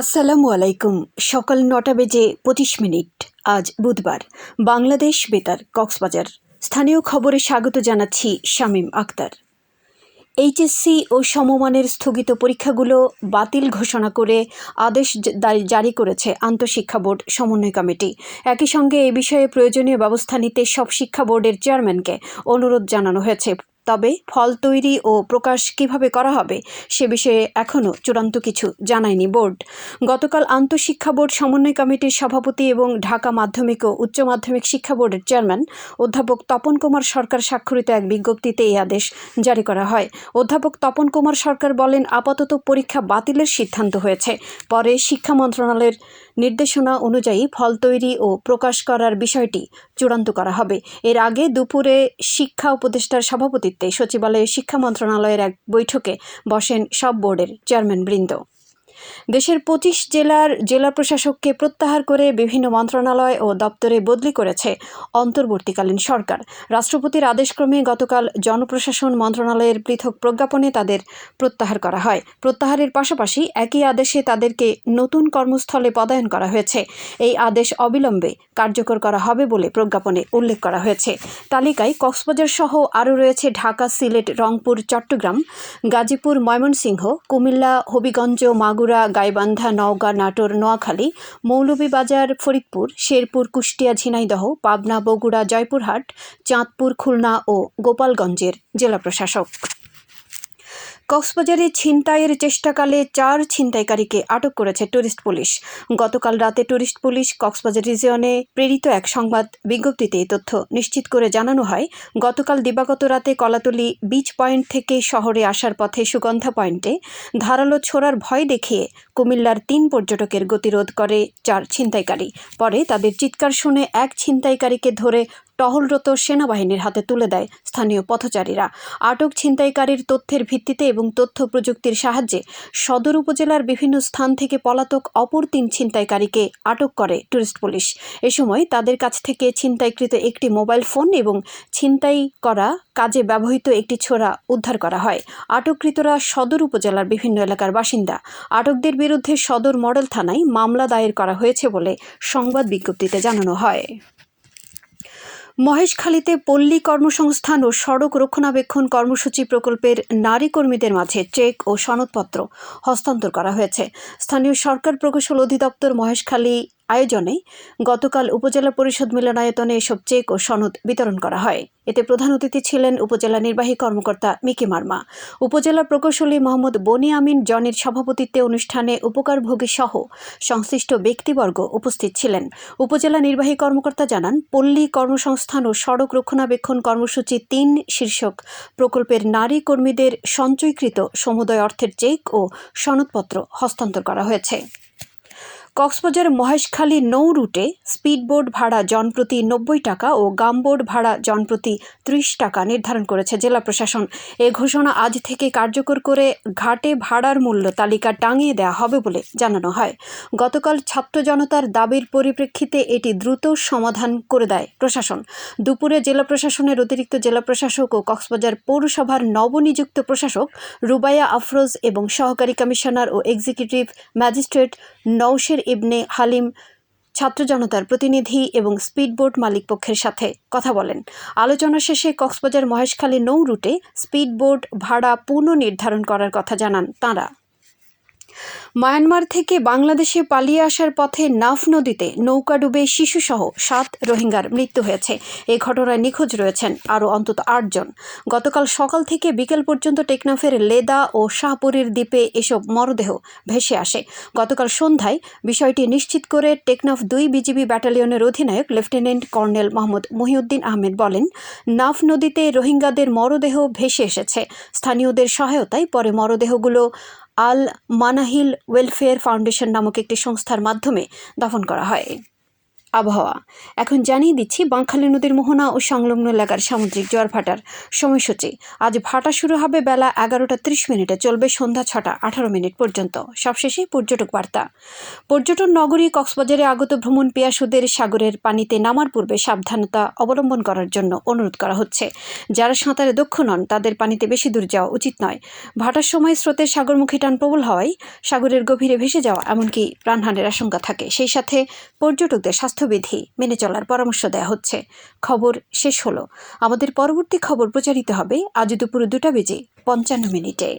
আসসালামু আলাইকুম। সকাল নটা বেজে পঁচিশ মিনিট। আজ বুধবার। বাংলাদেশ বেতার, কক্সবাজার। স্থানীয় খবরে স্বাগত জানাচ্ছি শামীম আক্তার। এইচএসসি ও সমমানের স্থগিত পরীক্ষাগুলো বাতিল ঘোষণা করে আদেশ জারি করেছে আন্তঃশিক্ষা বোর্ড সমন্বয় কমিটি। একই সঙ্গে এ বিষয়ে প্রয়োজনীয় ব্যবস্থা নিতে সব শিক্ষা বোর্ডের চেয়ারম্যানকে অনুরোধ জানানো হয়েছে। তবে ফল তৈরি ও প্রকাশ কীভাবে করা হবে সে বিষয়ে এখনও চূড়ান্ত কিছু জানায়নি বোর্ড। গতকাল আন্তঃশিক্ষা বোর্ড সমন্বয় কমিটির সভাপতি এবং ঢাকা মাধ্যমিক ও উচ্চ মাধ্যমিক শিক্ষা বোর্ডের চেয়ারম্যান অধ্যাপক তপন কুমার সরকার স্বাক্ষরিত এক বিজ্ঞপ্তিতে এই আদেশ জারি করা হয়। অধ্যাপক তপন কুমার সরকার বলেন, আপাতত পরীক্ষা বাতিলের সিদ্ধান্ত হয়েছে। পরে শিক্ষা মন্ত্রণালয়ের নির্দেশনা অনুযায়ী ফল তৈরি ও প্রকাশ করার বিষয়টি চূড়ান্ত করা হবে। এর আগে দুপুরে শিক্ষা উপদেষ্টার সভাপতিত্বে সচিবালয়ে শিক্ষা মন্ত্রণালয়ের এক বৈঠকে বসেন সব বোর্ডের চেয়ারম্যান বৃন্দ। দেশের পঁচিশ জেলার জেলা প্রশাসককে প্রত্যাহার করে বিভিন্ন মন্ত্রণালয় ও দপ্তরে বদলি করেছে অন্তর্বর্তীকালীন সরকার। রাষ্ট্রপতির আদেশক্রমে গতকাল জনপ্রশাসন মন্ত্রণালয়ের পৃথক প্রজ্ঞাপনে তাদের প্রত্যাহার করা হয়। প্রত্যাহারের পাশাপাশি একই আদেশে তাদেরকে নতুন কর্মস্থলে পদায়ন করা হয়েছে। এই আদেশ অবিলম্বে কার্যকর করা হবে বলে প্রজ্ঞাপনে উল্লেখ করা হয়েছে। তালিকায় কক্সবাজার সহ আরও রয়েছে ঢাকা, সিলেট, রংপুর, চট্টগ্রাম, গাজীপুর, ময়মনসিংহ, কুমিল্লা, হবিগঞ্জ, মাগুরা গাইবান্ধা, নওগাঁ, নাটোর, নোয়াখালী, মৌলভীবাজার, ফরিদপুর, শেরপুর, কুষ্টিয়া, ঝিনাইদহ, পাবনা, বগুড়া, জয়পুরহাট, চাঁদপুর, খুলনা ও গোপালগঞ্জের জেলা প্রশাসক। কক্সবাজারে ছিনতাইয়ের চেষ্টাকালে চার ছিনতাইকারীকে আটক করেছে টুরিস্ট পুলিশ। গতকাল রাতে টুরিস্ট পুলিশ কক্সবাজার রিজিয়নে প্রেরিত এক সংবাদ বিজ্ঞপ্তিতে এই তথ্য নিশ্চিত করে জানানো হয়। গতকাল দিবাগত রাতে কলাতলি বিচ পয়েন্ট থেকে শহরে আসার পথে সুগন্ধা পয়েন্টে ধারালো ছোড়ার ভয় দেখিয়ে কুমিল্লার তিন পর্যটকের গতিরোধ করে চার ছিনতাইকারী। পরে তাদের চিৎকার শুনে এক ছিনতাইকারীকে ধরে টহলরত সেনাবাহিনীর হাতে তুলে দেয় স্থানীয় পথচারীরা। আটক ছিনতাইকারীর তথ্যের ভিত্তিতে এবং তথ্য প্রযুক্তির সাহায্যে সদর উপজেলার বিভিন্ন স্থান থেকে পলাতক অপর তিন ছিনতাইকারীকে আটক করে টুরিস্ট পুলিশ। এ সময় তাদের কাছ থেকে ছিনতাইকৃত একটি মোবাইল ফোন এবং ছিনতাই করা কাজে ব্যবহৃত একটি ছোরা উদ্ধার করা হয়। আটককৃতরা সদর উপজেলার বিভিন্ন এলাকার বাসিন্দা। আটকদের বিরুদ্ধে সদর মডেল থানায় মামলা দায়ের করা হয়েছে বলে সংবাদ বিজ্ঞপ্তিতে জানানো হয়। মহেশখালীতে পল্লী কর্মসংস্থান ও সড়ক রক্ষণাবেক্ষণ কর্মসূচি প্রকল্পের নারী কর্মীদের মাঝে চেক ও সনদপত্র হস্তান্তর করা হয়েছে। স্থানীয় সরকার প্রকৌশল অধিদপ্তর মহেশখালী আয়োজনে গতকাল উপজেলা পরিষদ মিলনায়তনে এসব চেক ও সনদ বিতরণ করা হয়। এতে প্রধান অতিথি ছিলেন উপজেলা নির্বাহী কর্মকর্তা মিকি মার্মা। উপজেলা প্রকৌশলী মোহাম্মদ বনি আমিন জনের সভাপতিত্বে অনুষ্ঠানে উপকারভোগী সহ সংশ্লিষ্ট ব্যক্তিবর্গ উপস্থিত ছিলেন। উপজেলা নির্বাহী কর্মকর্তা জানান, পল্লী কর্মসংস্থান ও সড়ক রক্ষণাবেক্ষণ কর্মসূচি তিন শীর্ষক প্রকল্পের নারী কর্মীদের সঞ্চয়কৃত সমুদয় অর্থের চেক ও সনদপত্র হস্তান্তর করা হয়েছে। কক্সবাজার মহেশখালী নৌ রুটে স্পিডবোট ভাড়া জনপ্রতি নব্বই টাকা ও গামবোট ভাড়া জনপ্রতি ত্রিশ টাকা নির্ধারণ করেছে জেলা প্রশাসন। এ ঘোষণা আজ থেকে কার্যকর করে ঘাটে ভাড়ার মূল্য তালিকা টাঙিয়ে দেওয়া হবে বলে জানানো হয়। গতকাল ছাত্র জনতার দাবির পরিপ্রেক্ষিতে এটি দ্রুত সমাধান করে দেয় প্রশাসন। দুপুরে জেলা প্রশাসনের অতিরিক্ত জেলা প্রশাসক ও কক্সবাজার পৌরসভার নবনিযুক্ত প্রশাসক রুবাইয়া আফরোজ এবং সহকারী কমিশনার ও এক্সিকিউটিভ ম্যাজিস্ট্রেট নৌশের ইবনে হালিম ছাত্র জনতার প্রতিনিধি এবং স্পিডবোট মালিক পক্ষের সাথে কথা বলেন। আলোচনা শেষে কক্সবাজার মহেশখালী নৌ রুটে স্পিডবোট ভাড়া পুনর্নির্ধারণ করার কথা জানান তাঁরা। মায়ানমার থেকে বাংলাদেশে পালিয়ে আসার পথে নাফ নদীতে নৌকা ডুবে শিশুসহ সাত রোহিঙ্গার মৃত্যু হয়েছে। এ ঘটনায় নিখোঁজ রয়েছেন আরও অন্তত আটজন গতকাল সকাল থেকে বিকেল পর্যন্ত টেকনাফের লেদা ও শাহপুরীর দ্বীপে এসব মরদেহ ভেসে আসে। গতকাল সন্ধ্যায় বিষয়টি নিশ্চিত করে টেকনাফ দুই বিজিবি ব্যাটালিয়নের অধিনায়ক লেফটেন্যান্ট কর্নেল মোহাম্মদ মহিউদ্দিন আহমেদ বলেন, নাফ নদীতে রোহিঙ্গাদের মরদেহ ভেসে এসেছে। স্থানীয়দের সহায়তায় পরে মরদেহগুলো আল মানাহিল ওয়েলফেয়ার ফাউন্ডেশন নামক একটি সংস্থার মাধ্যমে দাফন করা হয়। আবহাওয়া। এখন জানিয়ে দিচ্ছি, বাঁকখালী নদীর মোহনা ও সংলগ্ন এলাকার সামুদ্রিক জোয়ার ভাটার সময়সূচি। আজ ভাটা শুরু হবে বেলা এগারোটা ত্রিশ মিনিটে, চলবে সন্ধ্যা ছটা আঠারো মিনিট পর্যন্ত। সবশেষে পর্যটক বার্তা। পর্যটন নগরী কক্সবাজারে আগত ভ্রমণ পিয়াসুদের সাগরের পানিতে নামার পূর্বে সাবধানতা অবলম্বন করার জন্য অনুরোধ করা হচ্ছে। যারা সাঁতারে দক্ষ নন, তাদের পানিতে বেশি দূর যাওয়া উচিত নয়। ভাটার সময় স্রোতের সাগরমুখী টান প্রবল হওয়ায় সাগরের গভীরে ভেসে যাওয়া এমনকি প্রাণহানির আশঙ্কা থাকে। সেই সাথে পর্যটকদের স্বাস্থ্যবিধি মেনে চলার পরামর্শ দেওয়া হচ্ছে। খবর শেষ হলো। আমাদের পরবর্তী খবর প্রচারিত হবে আজ দুপুর দুটা বেজে পঞ্চান্ন মিনিটে।